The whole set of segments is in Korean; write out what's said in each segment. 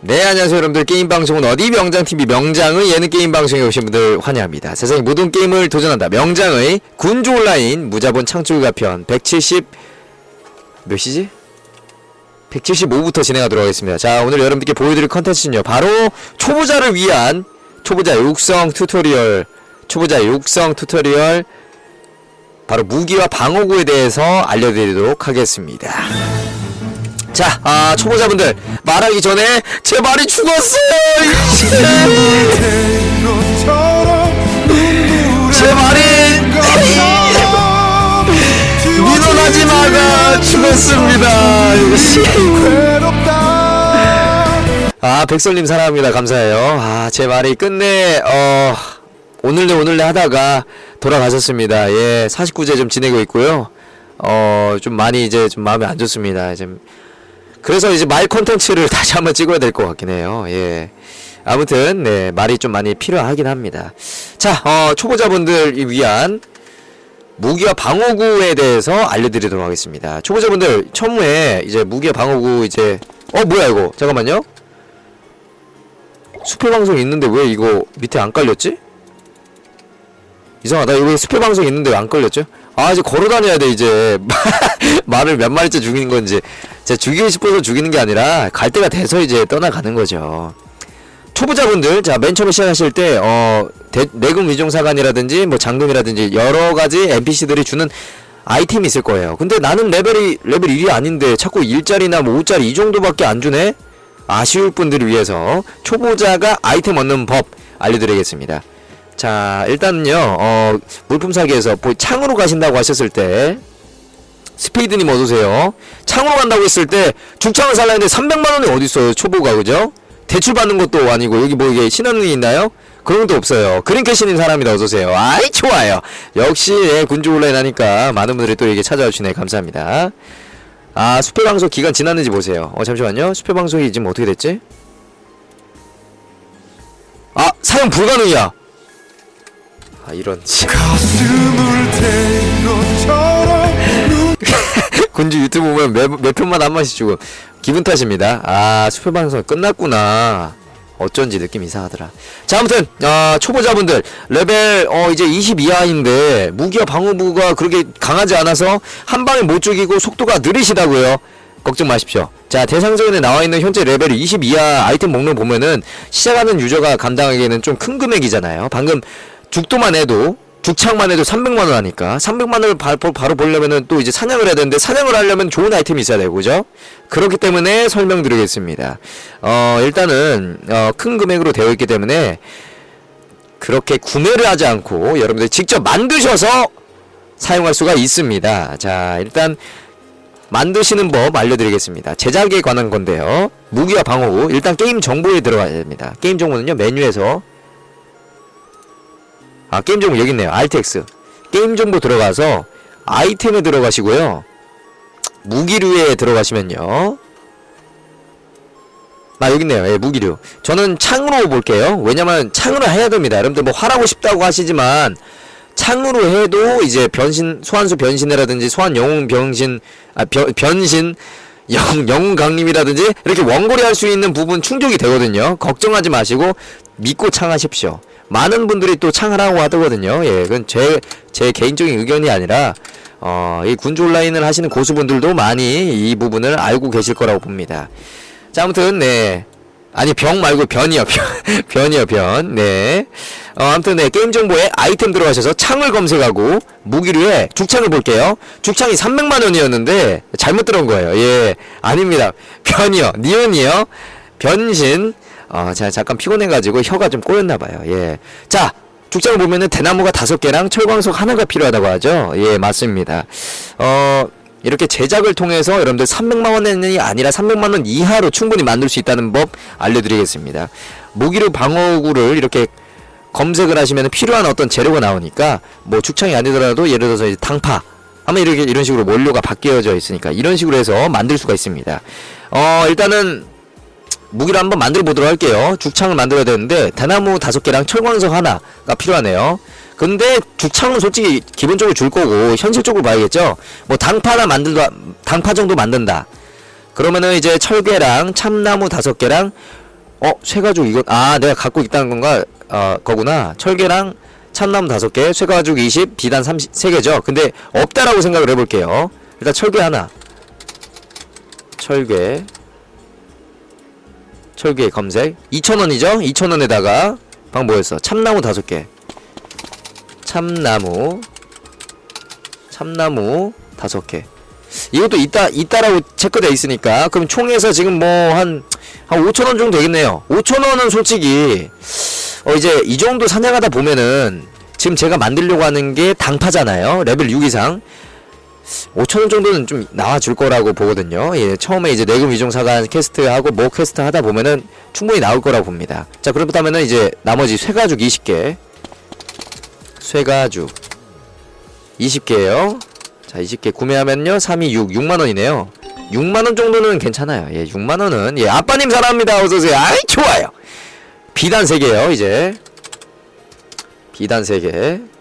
네 안녕하세요 여러분들. 게임방송은 어디? 명장TV 명장의 예능 게임방송에 오신 분들 환영합니다. 세상의 모든 게임을 도전한다. 명장의 군주 온라인 무자본 창출가 편 170 몇이지? 175부터 진행하도록 하겠습니다. 자 오늘 여러분들께 보여드릴 컨텐츠는요. 바로 초보자를 위한 초보자 육성 튜토리얼 초보자 육성 튜토리얼 바로 무기와 방어구에 대해서 알려드리도록 하겠습니다 자, 아, 초보자분들 말하기 전에 제 말이 죽었어요. 제 말이 민원하지 마가 죽었습니다. 아, 백설님 사랑합니다. 감사해요. 아, 제 말이 끝내 어 오늘내 오늘내 하다가 돌아가셨습니다. 예, 49제 좀 지내고 있고요. 어, 좀 많이 이제 좀 마음이 안 좋습니다. 지금 그래서 이제 말 콘텐츠를 다시 한번 찍어야 될 것 같긴 해요. 예. 아무튼 네 말이 좀 많이 필요하긴 합니다. 자, 어, 초보자분들 위한 무기와 방어구에 대해서 알려드리도록 하겠습니다. 초보자분들 처음에 이제 무기와 방어구 이제 어 뭐야 이거 잠깐만요. 수표 방송 있는데 왜 이거 밑에 안 깔렸지? 이상하다. 여기 수표 방송 있는데 왜안 깔렸죠? 아 이제 걸어 다녀야 돼 이제 말을 몇 마리째 죽이는 건지 제가 죽이고 싶어서 죽이는 게 아니라 갈 때가 돼서 이제 떠나가는 거죠. 초보자분들 자 맨 처음에 시작하실 때어 내금 위종 사관이라든지 뭐 장금이라든지 여러 가지 NPC들이 주는 아이템이 있을 거예요. 근데 나는 레벨이 레벨 1이 아닌데 자꾸 1짜리나 뭐 5짜리 이 정도밖에 안 주네. 아쉬울 분들을 위해서 초보자가 아이템 얻는 법 알려드리겠습니다. 자 일단은요 어 물품 사기에서 뭐 창으로 가신다고 하셨을 때 스피드님 어서오세요. 창으로 간다고 했을 때 죽창을 살라 했는데 300만원이 어딨어요? 초보가 그죠? 대출 받는 것도 아니고 여기 뭐 이게 신한은이 있나요? 그런 것도 없어요. 그린캐시님 사람이다 어서오세요. 아이 좋아요. 역시 예, 군주 온라인 하니까 많은 분들이 또 이게 찾아와 주시네. 감사합니다. 아 수표 방송 기간 지났는지 보세요. 어 잠시만요. 수표 방송이 지금 어떻게 됐지? 아 사용 불가능이야 아 이런 군주 유튜브 보면 매, 매 편마다 한 번씩 주고 기분 탓입니다. 아 수표 방송 끝났구나. 어쩐지 느낌 이상하더라. 자 아무튼 아 초보자분들 레벨 어 이제 20 이하인데 무기와 방어부가 그렇게 강하지 않아서 한 방에 못 죽이고 속도가 느리시다고요. 걱정 마십시오. 자 대상전에 나와있는 현재 레벨 20 이하 아이템 목록 보면은 시작하는 유저가 감당하기에는 좀 큰 금액이잖아요. 방금 죽도만 해도 죽창만 해도 300만원 하니까 300만원을 바, 바로 보려면은 또 이제 사냥을 해야 되는데 사냥을 하려면 좋은 아이템이 있어야 되고 그죠? 그렇기 때문에 설명드리겠습니다. 어 일단은 어, 큰 금액으로 되어 있기 때문에 그렇게 구매를 하지 않고 여러분들이 직접 만드셔서 사용할 수가 있습니다. 자 일단 만드시는 법 알려드리겠습니다. 제작에 관한 건데요. 무기와 방어구 일단 게임 정보에 들어가야 됩니다. 게임 정보는요 메뉴에서 아 게임 정보 여기 있네요. RTX 게임 정보 들어가서 아이템에 들어가시고요. 무기류에 들어가시면요. 아 여기 있네요. 예 무기류. 저는 창으로 볼게요. 왜냐면 창으로 해야 됩니다. 여러분들 뭐 화라고 싶다고 하시지만 창으로 해도 이제 변신 소환수 변신이라든지 소환 영웅 변신 아 변, 변신 영, 영웅 강림이라든지 이렇게 원거리 할 수 있는 부분 충족이 되거든요. 걱정하지 마시고 믿고 창하십시오 많은 분들이 또 창하라고 하더거든요. 예, 그건 제, 제 개인적인 의견이 아니라, 어, 이 군주 온라인을 하시는 고수분들도 많이 이 부분을 알고 계실 거라고 봅니다. 자, 아무튼, 네. 아니, 병 말고 변이요, 변. 변이요, 변. 네. 어, 아무튼, 네. 게임 정보에 아이템 들어가셔서 창을 검색하고, 무기류에 죽창을 볼게요. 죽창이 300만원이었는데, 잘못 들어온 거예요. 예. 아닙니다. 변이요. 니온이요. 변신. 어, 제가 잠깐 피곤해가지고 혀가 좀 꼬였나봐요. 예. 자, 죽장을 보면은 대나무가 다섯 개랑 철광석 하나가 필요하다고 하죠. 예, 맞습니다. 어, 이렇게 제작을 통해서 여러분들 300만 원이 아니라 300만 원 이하로 충분히 만들 수 있다는 법 알려드리겠습니다. 무기류 방어구를 이렇게 검색을 하시면 필요한 어떤 재료가 나오니까 뭐 죽창이 아니더라도 예를 들어서 이제 당파 아마 이렇게 이런 식으로 원료가 바뀌어져 있으니까 이런 식으로 해서 만들 수가 있습니다. 어, 일단은 무기를 한번 만들어 보도록 할게요. 죽창을 만들어야 되는데 대나무 다섯 개랑 철광석 하나가 필요하네요. 근데 죽창은 솔직히 기본적으로 줄 거고 현실적으로 봐야겠죠. 뭐 당파 하나 만들다 당파 정도 만든다. 그러면은 이제 철개랑 참나무 다섯 개랑 어 쇠가죽 이건 아 내가 갖고 있다는 건가 아 거구나 철개랑 참나무 다섯 개 쇠가죽 20 비단 30 3개죠 근데 없다라고 생각을 해볼게요 일단 철개 하나 철괴 철괴 검색. 2,000원이죠? 2,000원에다가 방 뭐였어? 참나무 다섯 개. 참나무. 참나무 다섯 개. 이것도 있다 있다라고 체크돼 있으니까. 그럼 총에서 지금 뭐 한한 5,000원 정도 되겠네요. 5,000원은 솔직히 어 이제 이 정도 사냥하다 보면은 지금 제가 만들려고 하는 게 당파잖아요. 레벨 6 이상 5천원 정도는 좀 나와줄 거라고 보거든요. 예, 처음에 이제 내금 위종 사관 퀘스트 하고 뭐 퀘스트 하다 보면은 충분히 나올 거라고 봅니다. 자, 그렇다면은 이제 나머지 쇠가죽 20개. 쇠가죽 20개예요. 자, 20개 구매하면요. 3이 6, 6만 원이네요. 6만 원 정도는 괜찮아요. 예, 6만 원은 예, 아빠님 사랑합니다. 어서 오세요. 아이, 좋아요. 비단 3개요, 이제. 비단 3개.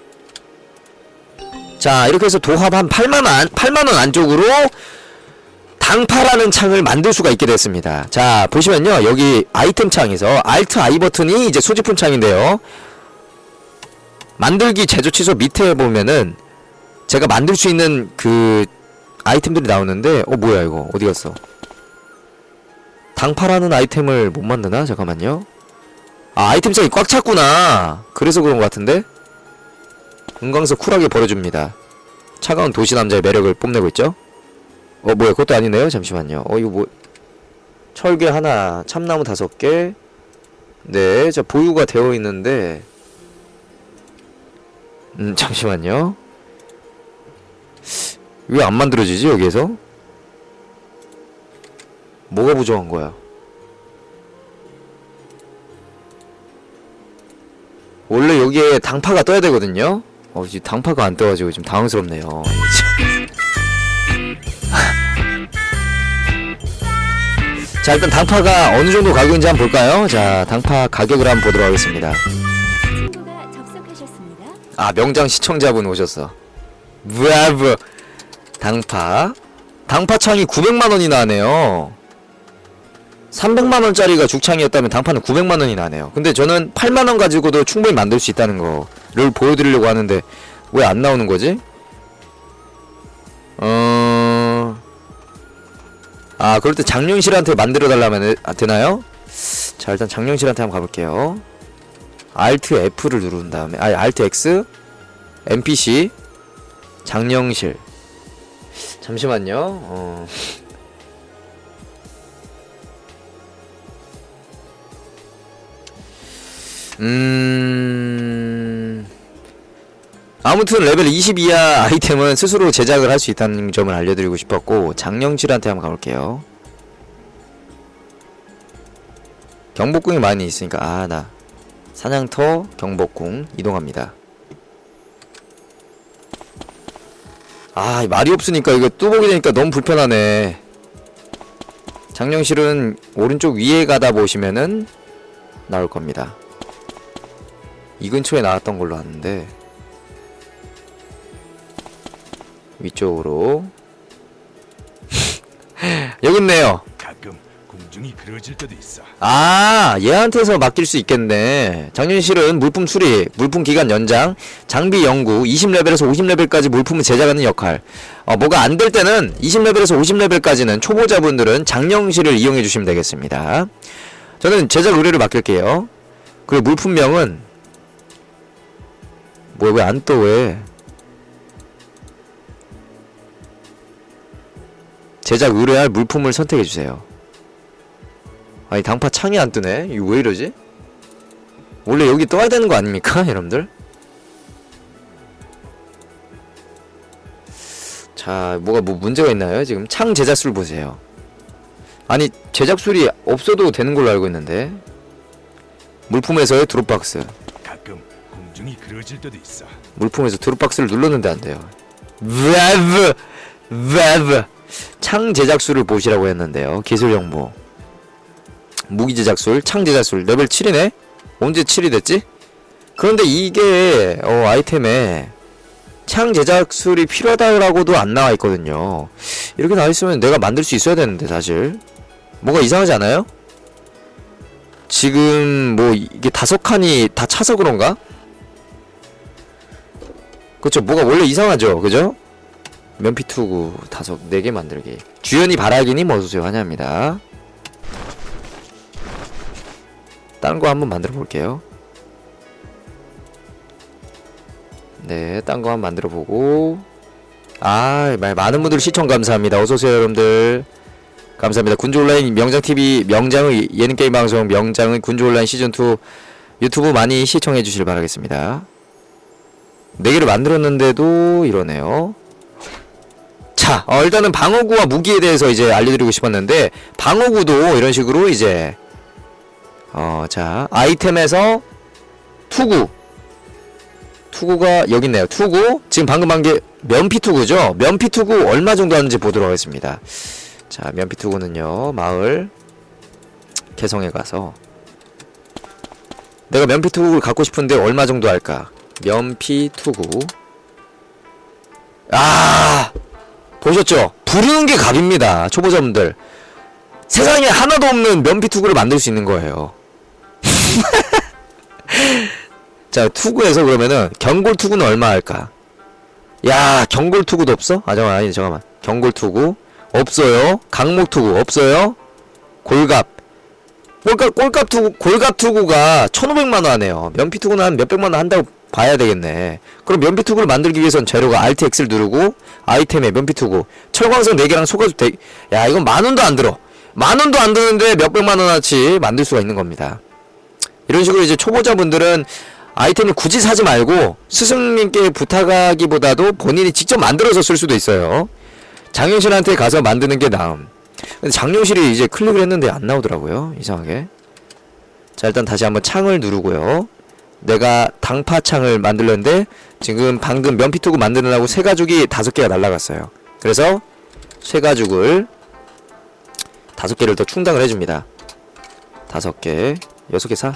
자 이렇게 해서 도합 한 8만원 8만원 안쪽으로 당파라는 창을 만들 수가 있게 됐습니다. 자 보시면요. 여기 아이템 창에서 Alt I 버튼이 이제 소지품 창인데요. 만들기 제조 취소 밑에 보면은 제가 만들 수 있는 그 아이템들이 나오는데 어 뭐야 이거? 어디 갔어? 당파라는 아이템을 못 만드나? 잠깐만요. 아 아이템 창이 꽉 찼구나. 그래서 그런 것 같은데 은광서 쿨하게 버려줍니다. 차가운 도시 남자의 매력을 뽐내고 있죠? 어 뭐야 그것도 아니네요. 잠시만요. 어 이거 뭐 철괴 하나, 참나무 다섯 개. 네, 자 보유가 되어 있는데 음 잠시만요. 왜 안 만들어지지 여기에서? 뭐가 부족한 거야? 원래 여기에 당파가 떠야 되거든요. 어, 지금 당파가 안 떠가지고 좀 당황스럽네요. 자, 일단 당파가 어느 정도 가격인지 한번 볼까요? 자, 당파 가격을 한번 보도록 하겠습니다. 친구가 접속하셨습니다. 아, 명장 시청자분 오셨어. 브라브. 당파. 당파창이 900만원이 나네요. 300만원짜리가 죽창이었다면 당파는 900만원이 나네요. 근데 저는 8만원 가지고도 충분히 만들 수 있다는 거 를 보여드리려고 하는데 왜 안 나오는 거지? 어... 아, 그럴 때 장룡실한테 만들어달라면 해- 아, 되나요? 자, 일단 장룡실한테 한번 가볼게요. Alt F를 누른 다음에, 아, Alt X, NPC, 장령실. 잠시만요. 어. 음. 아무튼 레벨 20 이하 아이템은 스스로 제작을 할 수 있다는 점을 알려드리고 싶었고 장령실한테 한번 가볼게요. 경복궁이 많이 있으니까 아 나 사냥터 경복궁 이동합니다. 아 말이 없으니까 이거 뚜벅이 되니까 너무 불편하네. 장령실은 오른쪽 위에 가다 보시면은 나올 겁니다. 이 근처에 나왔던 걸로 아는데 위쪽으로 여기 있네요. 가끔 공중이 그려질 때도 있어. 아 얘한테서 맡길 수 있겠네. 장윤실은 물품 수리, 물품 기간 연장, 장비 연구, 20레벨에서 50레벨까지 물품을 제작하는 역할. 어, 뭐가 안 될 때는 20레벨에서 50레벨까지는 초보자분들은 장령실을 이용해 주시면 되겠습니다. 저는 제작 의뢰를 맡길게요. 그리고 물품명은 뭐야 왜안 떠 왜? 제작 의뢰할 물품을 선택해 주세요. 아니 당파 창이 안 뜨네. 이거 왜 이러지? 원래 여기 떠야 되는 거 아닙니까, 여러분들? 자, 뭐가 뭐 문제가 있나요? 지금 창 제작술 보세요. 아니 제작술이 없어도 되는 걸로 알고 있는데 물품에서의 드롭박스. 가끔 공중이 그려질 때도 있어. 물품에서 드롭박스를 눌렀는데 안 돼요. 브라브 브라브 창 제작술을 보시라고 했는데요. 기술 정보. 무기 제작술, 창 제작술 레벨 7이네. 언제 7이 됐지? 그런데 이게 어, 아이템에 창 제작술이 필요하다라고도 안 나와 있거든요. 이렇게 나와 있으면 내가 만들 수 있어야 되는데 사실 뭐가 이상하지 않아요? 지금 뭐 이게 다섯 칸이 다 차서 그런가? 그쵸 뭐가 원래 이상하죠 그죠? 면피 투구 다섯 네 개 만들기 주연이 바라기님 어서오세요 환영합니다 다른 거 한번 만들어 볼게요 네, 딴 거 한번 만들어 보고. 아, 말 많은 분들 시청 감사합니다. 어서 오세요, 여러분들. 감사합니다. 군주 온라인 명장 TV 명장의 예능 게임 방송 명장의 군주 온라인 시즌 2 유튜브 많이 시청해 주시길 바라겠습니다. 네 개를 만들었는데도 이러네요. 자, 어, 일단은 방어구와 무기에 대해서 이제 알려드리고 싶었는데 방어구도 이런 식으로 이제 어, 자 아이템에서 투구 투구가 여기 있네요. 투구 지금 방금 한 게 면피 투구죠. 면피 투구 얼마 정도 하는지 보도록 하겠습니다. 자 면피 투구는요 마을 개성에 가서 내가 면피 투구를 갖고 싶은데 얼마 정도 할까? 면피 투구 아 보셨죠? 부르는 게 갑입니다. 초보자분들 세상에 하나도 없는 면피 투구를 만들 수 있는 거예요. 자 투구에서 그러면은 경골 투구는 얼마 할까? 야 경골 투구도 없어? 아 잠깐만 아니 잠깐만 경골 투구 없어요. 강목 투구 없어요. 골갑 꼴값 꼴값 투구 골갑 투구가 1,500만 원 하네요. 면피 투구는 한 몇백만 원 한다고 봐야 되겠네. 그럼 면피 투구를 만들기 위해선 재료가 Alt X를 누르고 아이템에 면피 투구 철광석 4개랑 소가죽 대... 야 이건 만 원도 안 들어. 만 원도 안 드는데 몇백만 원어치 만들 수가 있는 겁니다. 이런 식으로 이제 초보자분들은 아이템을 굳이 사지 말고 스승님께 부탁하기보다도 본인이 직접 만들어서 쓸 수도 있어요. 장영실한테 가서 만드는 게 나음. 근데 장영실이 이제 클릭을 했는데 안 나오더라고요. 이상하게. 자, 일단 다시 한번 창을 누르고요. 내가 당파 창을 만들렸는데 지금 방금 면피투구 만드느라고 새 가죽이 다섯 개가 날라갔어요. 그래서 새 가죽을 다섯 개를 더 충당을 해줍니다. 다섯 개, 여섯 개 사.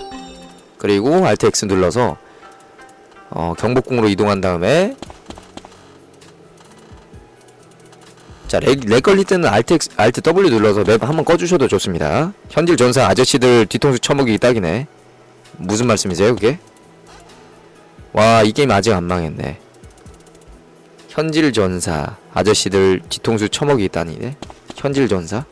그리고 Alt X 눌러서 어, 경복궁으로 이동한 다음에 자, 렉, 렉 걸릴 때는 Alt, X, Alt W 눌러서 맵 한번 꺼주셔도 좋습니다. 현질 전사 아저씨들 뒤통수 처먹이기 딱이네. 무슨 말씀이세요, 그게? 와, 이 게임 아직 안 망했네. 현질 전사 아저씨들 뒤통수 처먹이기 딱이네. 현질 전사?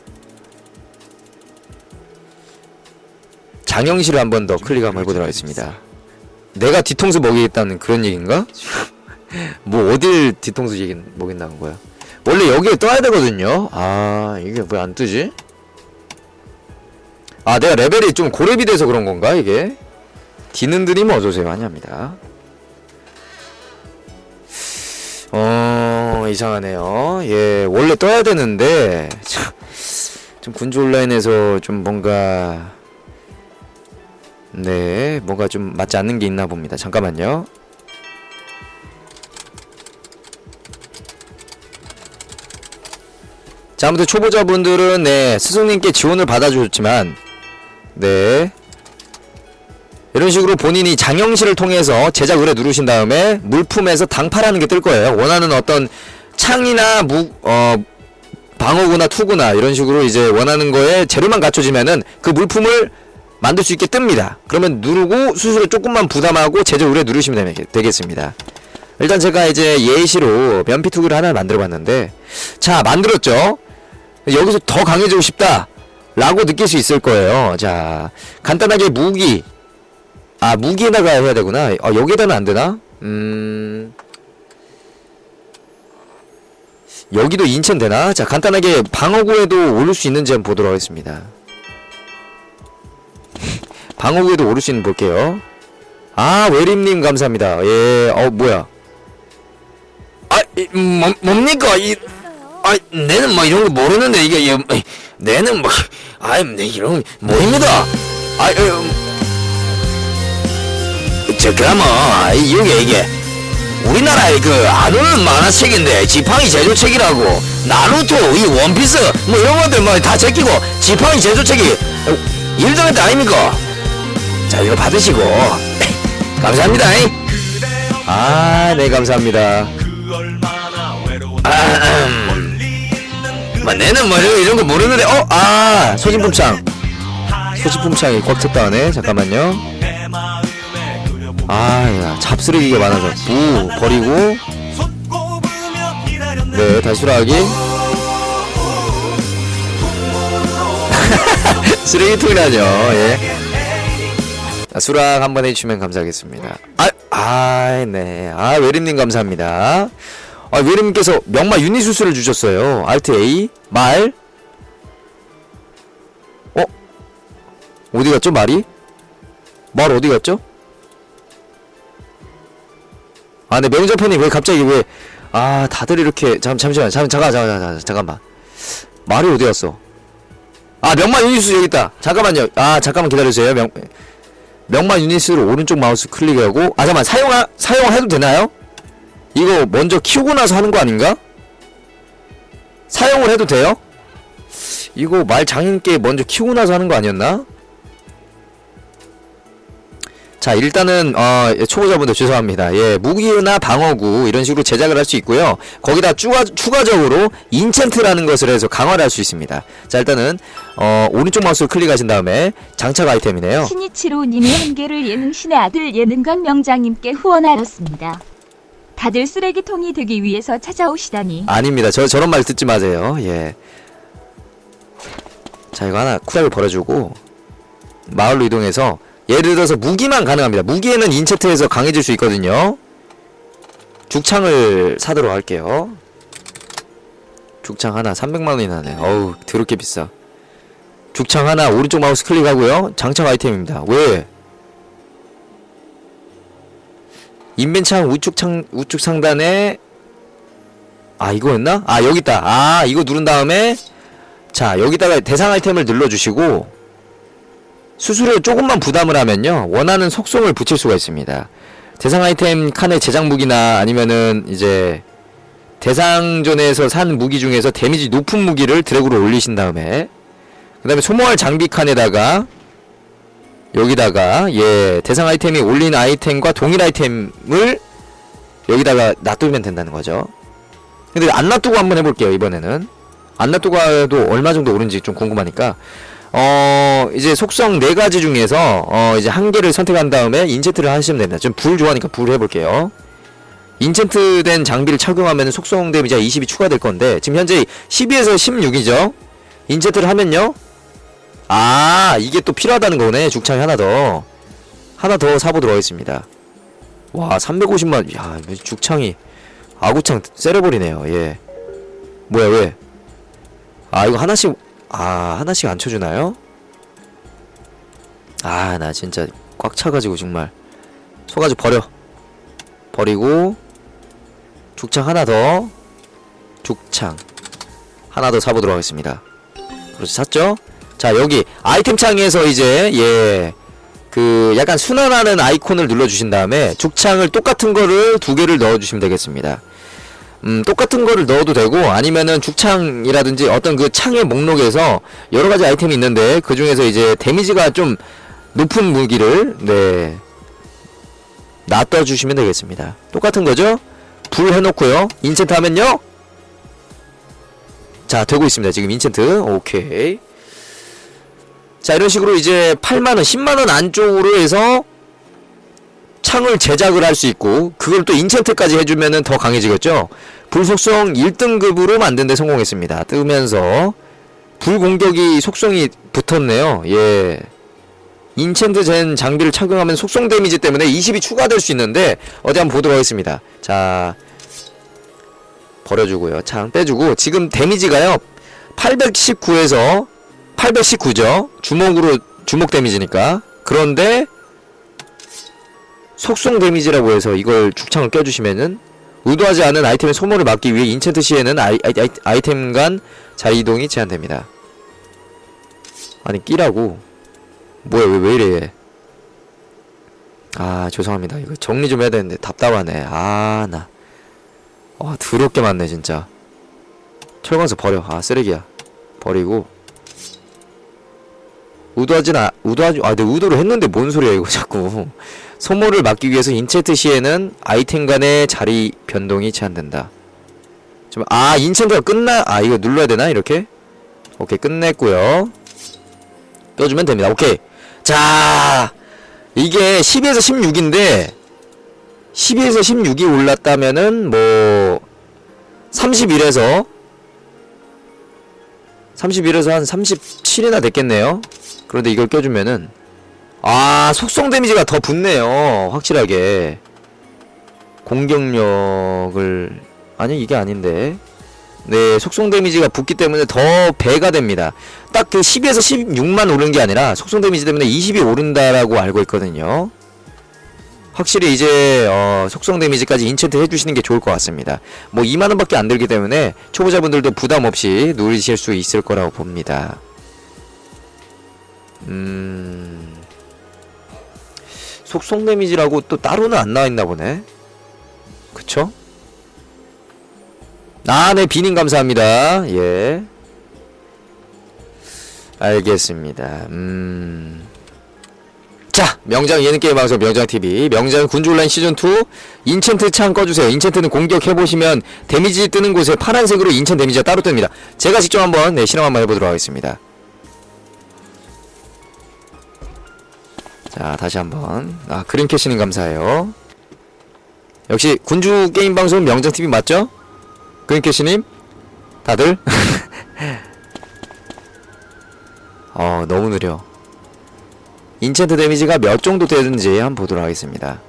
장영실을 한 번 더 클릭 한번 해보도록 하겠습니다. 내가 뒤통수 먹이겠다는 그런 얘기인가? 뭐 어딜 뒤통수 얘기 먹인다는 거야? 원래 여기에 떠야 되거든요. 아 이게 왜 안 뜨지? 아 내가 레벨이 좀 고렙이 돼서 그런 건가 이게? 디는드님 어서오세요 환영합니다. 어 이상하네요. 예 원래 떠야 되는데 참, 좀 군주 온라인에서 좀 뭔가 네, 뭔가 좀 맞지 않는 게 있나 봅니다. 잠깐만요. 자, 아무튼 초보자분들은 네, 스승님께 지원을 받아주셨지만 네. 이런 식으로 본인이 장영실을 통해서 제작 의뢰 누르신 다음에 물품에서 당파라는 게 뜰 거예요. 원하는 어떤 창이나 무, 어, 방어구나 투구나 이런 식으로 이제 원하는 거에 재료만 갖춰지면은 그 물품을 만들 수 있게 뜹니다. 그러면 누르고 수수료 조금만 부담하고 제조 의뢰 누르시면 되겠- 되겠습니다. 일단 제가 이제 예시로 면피 투구를 하나 만들어 봤는데 자 만들었죠. 여기서 더 강해지고 싶다 라고 느낄 수 있을 거예요. 자 간단하게 무기 아 무기에다가 해야 되구나. 아 여기에다는 안 되나? 음 여기도 인천 되나? 자 간단하게 방어구에도 올릴 수 있는지 한번 보도록 하겠습니다. 방어구에도 오를 수 있는 볼게요. 아, 외림님 감사합니다. 예, 어, 뭐야. 아, 이, 음, 뭐, 뭡니까? 이, 아, 내는 뭐 이런 거 모르는데, 이게, 내는 뭐, 아, 내 이런, 거 뭐입니다. 아, 음, 저, 그러면, 아, 이게, 이게, 우리나라의 그, 안 오는 만화책인데, 지팡이 제조책이라고, 나루토, 이 원피스, 뭐 이런 것들 뭐 다 제끼고, 지팡이 제조책이, 어, 1등했다 아닙니까? 자 이거 받으시고. 감사합니다. 아네 감사합니다. 아, 음. 뭐 내는 뭐 이런, 거 모르는데 어 아 소진품창. 소지품 창이 꽉 찼다 하네 잠깐만요 아야 잡쓰레기가 많아서 무 버리고 네 다시 수락하기 쓰레기통이라뇨 예 자, 수락 한번 해주시면 감사하겠습니다 아, 아, 네. 아, 외림님 감사합니다. 아, 외림님께서 명마 유니수스를 주셨어요. 알트 A, 말. 어? 어디 갔죠, 말이? 말 어디 갔죠? 아, 네, 매니저팬님 왜 갑자기 왜, 아, 다들 이렇게, 잠, 잠시만, 잠, 잠깐, 잠깐, 잠깐, 잠깐만. 말이 어디 갔어? 아, 명마 유니수스 여기 있다. 잠깐만요. 아, 잠깐만 기다려주세요. 명, 명만 유닛으로 오른쪽 마우스 클릭하고 아 잠깐 사용 사용해도 되나요? 이거 먼저 키우고 나서 하는 거 아닌가? 사용을 해도 돼요? 이거 말 장인께 먼저 키우고 나서 하는 거 아니었나? 자 일단은 어 예, 초보자분들 죄송합니다 예 무기나 방어구 이런 식으로 제작을 할 수 있고요 거기다 추가, 추가적으로 인챈트라는 것을 해서 강화를 할 수 있습니다 자 일단은 어 오른쪽 마우스를 클릭하신 다음에 장착 아이템이네요 신이치로님이 한계를 예능신의 아들 예능강 명장님께 후원하였습니다. 다들 쓰레기통이 되기 위해서 찾아오시다니 아닙니다. 저 저런 말 듣지 마세요. 예. 자 이거 하나 쿠닥을 버려주고 마을로 이동해서 예를 들어서 무기만 가능합니다. 무기에는 인체트에서 강해질 수 있거든요. 죽창을 사도록 할게요. 죽창 하나 300만 원이 나네. 어우 더럽게 비싸. 죽창 하나 오른쪽 마우스 클릭하고요. 장착 아이템입니다. 왜? 인벤창 우측 창 우측 상단에 아 이거였나? 아 여기 있다. 아 이거 누른 다음에 자 여기다가 대상 아이템을 눌러주시고 수수료 조금만 부담을 하면요 원하는 속성을 붙일 수가 있습니다. 대상 아이템 칸의 제작 무기나 아니면은 이제 대상전에서 산 무기 중에서 데미지 높은 무기를 드래그로 올리신 다음에 그 다음에 소모할 장비 칸에다가 여기다가 예 대상 아이템이 올린 아이템과 동일 아이템을 여기다가 놔두면 된다는 거죠. 근데 안 놔두고 한번 해볼게요 이번에는 안 놔두고 해도 얼마 정도 오른지 좀 궁금하니까 어 이제 속성 네 가지 중에서 어 이제 한 개를 선택한 다음에 인챈트를 하시면 됩니다. 좀 불 좋아하니까 불 해볼게요. 인챈트 된 장비를 착용하면 속성 데미지가 20이 추가될 건데 지금 현재 12에서 16이죠. 인챈트를 하면요. 아 이게 또 필요하다는 거네 죽창이 하나 더 하나 더 사보도록 하겠습니다. 와 350만 야 죽창이 아구창 세려버리네요. 예. 뭐야 왜? 아 이거 하나씩 아 하나씩 안 쳐주나요? 아 나 진짜 꽉 차가지고 정말 소가지 버려 버리고 죽창 하나 더 죽창 하나 더 사보도록 하겠습니다. 그렇지 샀죠? 자 여기 아이템 창에서 이제 예. 그 약간 순환하는 아이콘을 눌러주신 다음에 죽창을 똑같은 거를 두 개를 넣어주시면 되겠습니다. 음, 똑같은 거를 넣어도 되고 아니면은 죽창이라든지 어떤 그 창의 목록에서 여러 가지 아이템이 있는데 그 중에서 이제 데미지가 좀 높은 무기를 네 놔둬 주시면 되겠습니다. 똑같은 거죠? 불 해놓고요. 인챈트 하면요. 자 되고 있습니다. 지금 인챈트 오케이. 자 이런 식으로 이제 8만원 10만원 안쪽으로 해서 창을 제작을 할 수 있고 그걸 또 인챈트까지 해주면은 더 강해지겠죠? 불속성 1등급으로 만드는데 성공했습니다. 뜨면서 불공격이 속성이 붙었네요. 예. 인챈트 젠 장비를 착용하면 속성 데미지 때문에 20이 추가될 수 있는데 어디 한번 보도록 하겠습니다. 자 버려주고요. 창 빼주고 지금 데미지가요. 819에서 819죠? 주먹으로 주먹 데미지니까. 그런데 속성 데미지라고 해서 이걸 죽창을 껴주시면은 의도하지 않은 아이템의 소모를 막기 위해 인챈트 시에는 아이, 아이, 템간 자리 이동이 제한됩니다. 아니 끼라고? 뭐야 왜 왜 이래? 얘. 아 죄송합니다. 이거 정리 좀 해야 되는데 답답하네. 아나 와 더럽게 많네 진짜. 철광석 버려. 아 쓰레기야. 버리고 의도하진 아 의도하지 아 내가 의도를 했는데 뭔 소리야 이거 자꾸 소모를 막기 위해서 인챈트 시에는 아이템 간의 자리 변동이 제한된다. 좀, 아, 인챈트가 끝나, 아, 이거 눌러야 되나? 이렇게? 오케이, 끝냈고요 껴주면 됩니다. 오케이. 자, 이게 10에서 16인데 12에서 16이 올랐다면은 뭐 31에서 31에서 한 37이나 됐겠네요. 그런데 이걸 껴주면은 아 속성 데미지가 더 붙네요. 확실하게 공격력을 아니 이게 아닌데 네 속성 데미지가 붙기 때문에 더 배가 됩니다. 딱 그 10에서 16만 오른 게 아니라 속성 데미지 때문에 20이 오른다라고 알고 있거든요. 확실히 이제 어, 속성 데미지까지 인챈트 해주시는 게 좋을 것 같습니다. 뭐 2만 원밖에 안 들기 때문에 초보자분들도 부담 없이 누리실 수 있을 거라고 봅니다. 음 속성 데미지라고 또 따로는 안 나와 있나 보네. 그쵸? 아, 네, 비님 감사합니다. 예. 알겠습니다. 음. 자, 명장 예능 게임 방송 명장 TV, 명장 군주 온라인 시즌 2 인챈트 창 꺼주세요. 인챈트는 공격해 보시면 데미지 뜨는 곳에 파란색으로 인챈트 데미지가 따로 뜹니다. 제가 직접 한번 네, 실험 한번 해보도록 하겠습니다. 자, 다시 한번 아 그린 캐시님 감사해요. 역시 군주 게임 방송 명장 TV 맞죠? 그린 캐시님 다들 어 너무 느려. 인챈트 데미지가 몇 정도 되는지 한번 보도록 하겠습니다.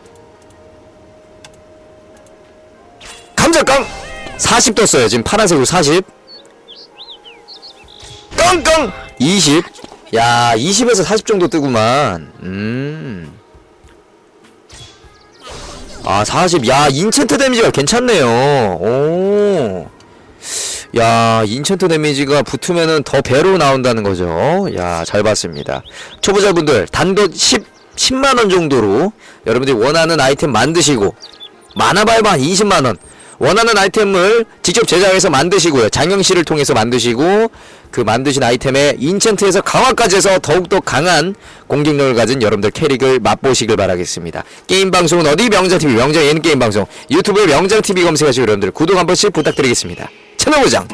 감자깡! 40 떴어요. 지금 파란색으로 40. 깡깡! 20. 야, 20에서 40 정도 뜨구만. 음. 아, 40. 야, 인챈트 데미지가 괜찮네요. 오. 야, 인챈트 데미지가 붙으면은 더 배로 나온다는 거죠. 야, 잘 봤습니다. 초보자분들 단돈 10 10만 원 정도로 여러분들이 원하는 아이템 만드시고 많아봐야 한 20만 원. 원하는 아이템을 직접 제작해서 만드시고요. 장영실을 통해서 만드시고 그 만드신 아이템에 인챈트에서 강화까지 해서 더욱더 강한 공격력을 가진 여러분들 캐릭을 맛보시길 바라겠습니다. 게임 방송은 어디 명장TV 명장 예능 게임 방송 유튜브에 명장TV 검색하시고 여러분들 구독 한 번씩 부탁드리겠습니다. 채널 고정